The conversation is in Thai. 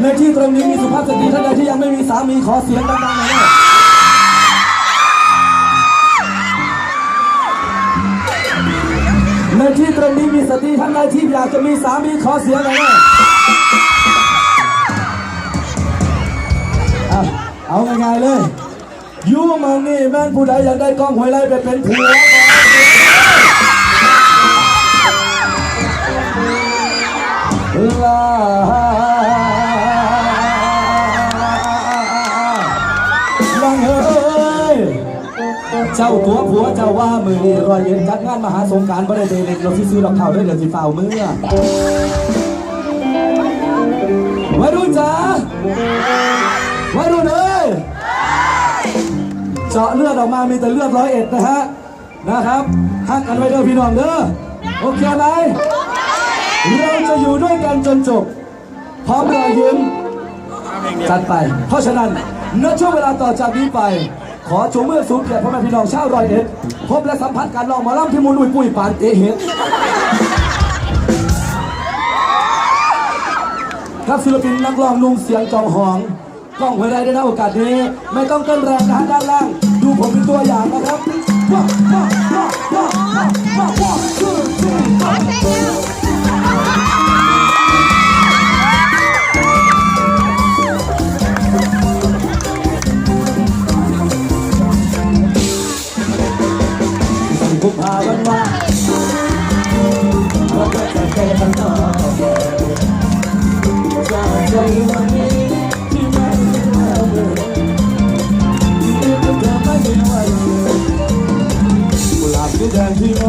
ในที่ตรงนี้มีสุภาพสตรีท่านใดที่ยังไม่มีสามีขอเสียงดังๆหน่อยนะในที่ตรงนี้มีสตรีท่านใดที่อยากจะมีสามีขอเสียงหน่อยนะเอาง่ายๆเลย ยูมังนี่แม่นผู้ใดอยากได้กล้องหวยไล่ไปเป็นผัวลาน้องเอ้ยเจ้าตัวผัวเจ้าว่ามือนี่รอยเย็นจัดงานมหาสงกรารบ่ได้เดเล็กเราซีซื้อดอกเท่าด้วยเดี๋ยวสิเฝ้ามือวัยรุ่นจ๋า เจาะเลือดออกมามีแต่เลือดร้อยเอ็ดนะฮะนะครับฮักกันไว้เด้อพี่น้องเด้อโอเคไหมเราจะอยู่ด้วยกันจนจบ พร้อมรอยยิ้มจัดไป เพราะฉะนั้นณช่วงเวลาต่อจากนี้ไป ขอจูงมือสูงเกียรติพ่อแม่พี่น้องชาวรอยเอ็ดพบและสัมผัสการลองหมอล่ำที่มุนอุ้ยปุ้ยปานเตเฮ็ดครับศิลปินนักร้องนุ่งเสียงจองหอง กล้องไว้ได้ได้นะโอกาสนี้ ไม่ต้องเต้นแรงนะฮะด้านล่าง ดูผมเป็นตัวอย่างนะครับว้าว้าวว้าวว้าวว้าว กุห